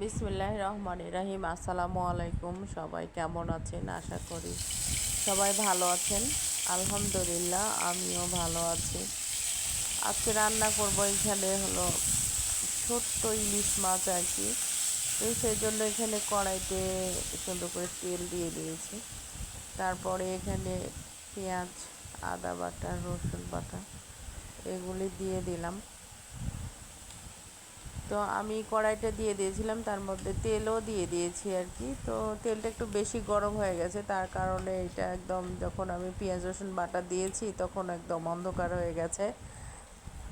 বিসমিল্লাহ রহমান রাহিম আসসালামু আলাইকুম সবাই কেমন আছেন? আশা করি সবাই ভালো আছেন। আলহামদুলিল্লাহ, আমিও ভালো আছি। আজকে রান্না করব এখানে হলো ছোট্ট ইলিশ মাছ আর কি। তো সেই জন্য এখানে কড়াইতে সুন্দর করে তেল দিয়ে দিয়েছি। তারপরে এখানে পেঁয়াজ, আদা বাটা, রসুন বাটা, এগুলি দিয়ে দিলাম। তো আমি কড়াইটা দিয়ে দিয়েছিলাম, তার মধ্যে তেলও দিয়ে দিয়েছি আর কি। তো তেলটা একটু বেশি গরম হয়ে গেছে, তার কারণে এটা একদম যখন আমি পেঁয়াজ, রসুন, বাটা দিয়েছি তখন একদম অন্ধকার হয়ে গেছে।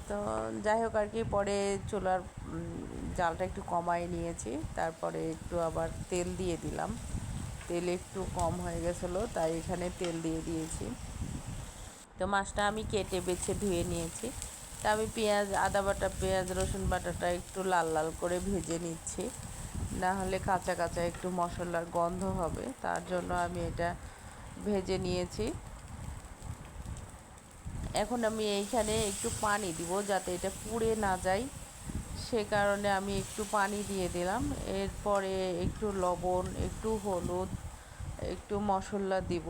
তো যাই হোক আর কি, পরে চুলার জালটা একটু কমাই নিয়েছি, তারপরে একটু আবার তেল দিয়ে দিলাম। তেল একটু কম হয়ে গেছিল, তাই এখানে তেল দিয়ে দিয়েছি। তো মাছটা আমি কেটে বেছে ধুয়ে নিয়েছি। তা আমি পেঁয়াজ, আদা বাটা, পেঁয়াজ, রসুন বাটাটা একটু লাল লাল করে ভেজে নিচ্ছি। না হলে কাঁচা কাঁচা একটু মশলার গন্ধ হবে, তার জন্য আমি এটা ভেজে নিয়েছি। এখন আমি এইখানে একটু পানি দিব যাতে এটা পুড়ে না যায়। সে কারণে আমি একটু পানি দিয়ে দিলাম। এরপরে একটু লবণ, একটু হলুদ, একটু মশলা দিব।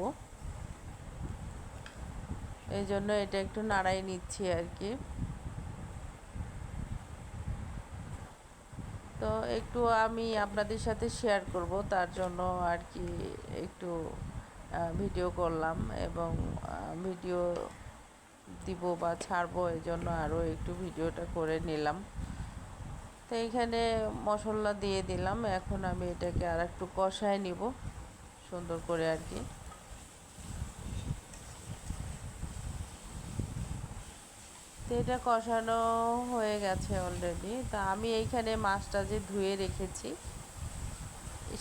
এই জন্য এটা একটু নাড়াই নিচ্ছি আর কি। তো একটু আমি আপনাদের সাথে শেয়ার করব, তার জন্য আর কি একটু ভিডিও করলাম এবং ভিডিও দিব বা ছাড়বো এই জন্য আরও একটু ভিডিওটা করে নিলাম। তো এইখানে মশলা দিয়ে দিলাম, এখন আমি এটাকে আর একটু কষায় নিব, সুন্দর করে আর কি। তো এটা কষানো হয়ে গেছে অলরেডি তা আমি এইখানে মাছটা যে ধুয়ে রেখেছি,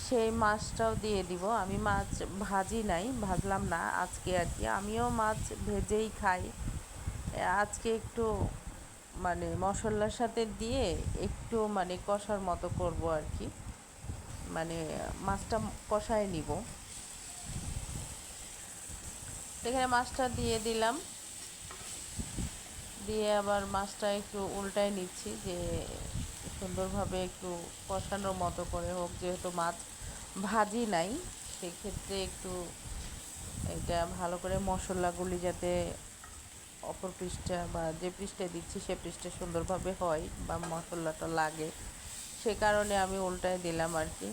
সেই মাছটাও দিয়ে দিব। আমি মাছ ভাজি নাই, ভাজলাম না আজকে আর কি। আমিও মাছ ভেজেই খাই। আজকে একটু মানে মশলার সাথে দিয়ে একটু মানে কষার মতো করব আর কি। মানে মাছটা কষায় নিব। এখানে মাছটা দিয়ে দিলাম। দিয়ে আবার মাছটা একটু উল্টায় নিচ্ছি যে সুন্দরভাবে একটু কষানোর মতো করে হোক, যেহেতু মাছ ভাজি নাই, সেক্ষেত্রে একটু এটা ভালো করে মশলাগুলি যাতে অপর পৃষ্ঠা বা যে পৃষ্ঠে দিচ্ছি সে পৃষ্ঠে সুন্দরভাবে হয় বা মশলাটা লাগে, সে কারণে আমি উল্টায় দিলাম আর কি।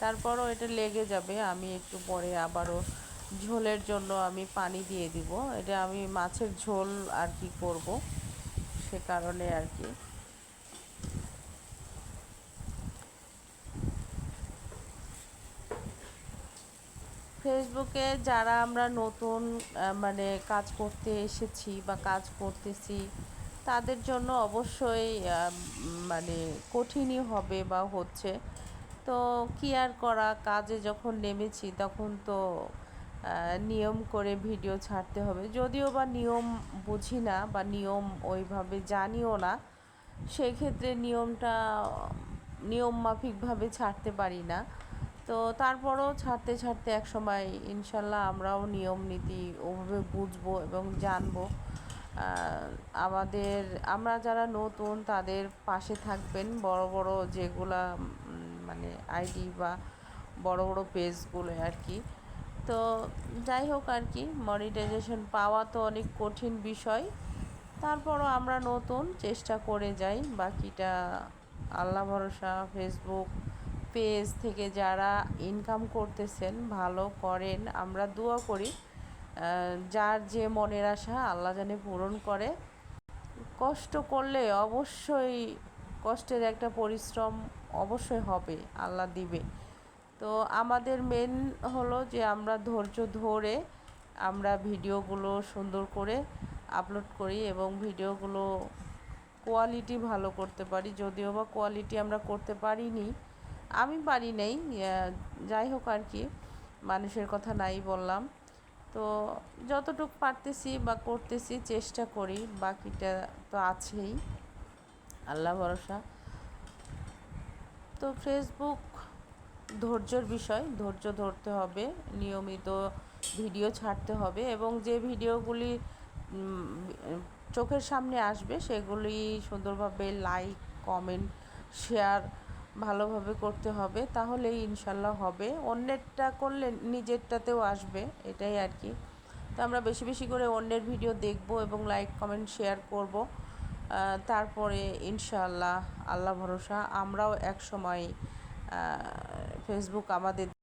তারপরও এটা লেগে যাবে, আমি একটু পরে আবারও ঝোলের জন্য আমি পানি দিয়ে দিব। এটা আমি মাছের ঝোল আর কি করব সে কারণে আর কি। ফেসবুকে যারা আমরা নতুন মানে কাজ করতে এসেছি বা কাজ করতেছি, তাদের জন্য অবশ্যই মানে কঠিনই হবে বা হচ্ছে। তো কি আর করা? কাজে যখন নেমেছি তখন তো নিয়ম করে ভিডিও ছাড়তে হবে। যদিও বা নিয়ম বুঝি না বা নিয়ম ওইভাবে জানিও না সেই ক্ষেত্রে নিয়মটা, নিয়ম মাফিকভাবে ছাড়তে পারি না। তো তারপরও ছাড়তে ছাড়তে এক সময় ইনশাল্লাহ আমরাও নিয়ম নীতি ওভাবে বুঝব এবং জানব। আমাদের, আমরা যারা নতুন তাদের পাশে থাকবেন, বড় বড় যেগুলা মানে আইডি বা বড় বড় পেজগুলো আর কি। তো যাই হোক আর কি মনিটাইজেশন পাওয়া তো অনেক কঠিন বিষয়। তারপরও আমরা নতুন চেষ্টা করে যাই, বাকিটা আল্লাহ ভরসা ফেসবুক পেজ থেকে যারা ইনকাম করতেছেন, ভালো করেন, আমরা দোয়া করি। যার যে মনের আশা আল্লাহ জানে পূরণ করে। কষ্ট করলে অবশ্যই কষ্টের একটা পরিশ্রম অবশ্যই হবে, আল্লাহ দিবে। তো আমাদের মেন হলো যে আমরা ধৈর্য ধরে আমরা ভিডিওগুলো সুন্দর করে আপলোড করি এবং ভিডিওগুলো কোয়ালিটি ভালো করতে পারি। যদিও বা কোয়ালিটি আমরা করতে পারিনি, আমি পারি নাই যাই হোক আর কি, মানুষের কথা নাই বললাম। তো যতটুকু পারতেছি বা করতেছি, চেষ্টা করি, বাকিটা তো আছেই। আল্লাহ ভরসা। তো ফেসবুক ধৈর্যর বিষয়, ধৈর্য ধরতে হবে, নিয়মিত ভিডিও ছাড়তে হবে এবং যে ভিডিওগুলি চোখের সামনে আসবে সেগুলি সুন্দরভাবে লাইক কমেন্ট শেয়ার ভালোভাবে করতে হবে তাহলেই ইনশাল্লাহ হবে। অন্যেরটা করলে নিজেরটাতেও আসবে, এটাই আর কি। তো আমরা বেশি বেশি করে অন্যের ভিডিও দেখব এবং লাইক কমেন্ট শেয়ার করব। তারপরে ইনশাল্লাহ আল্লাহ ভরসা, আমরাও এক সময় ফেসবুক আমাদের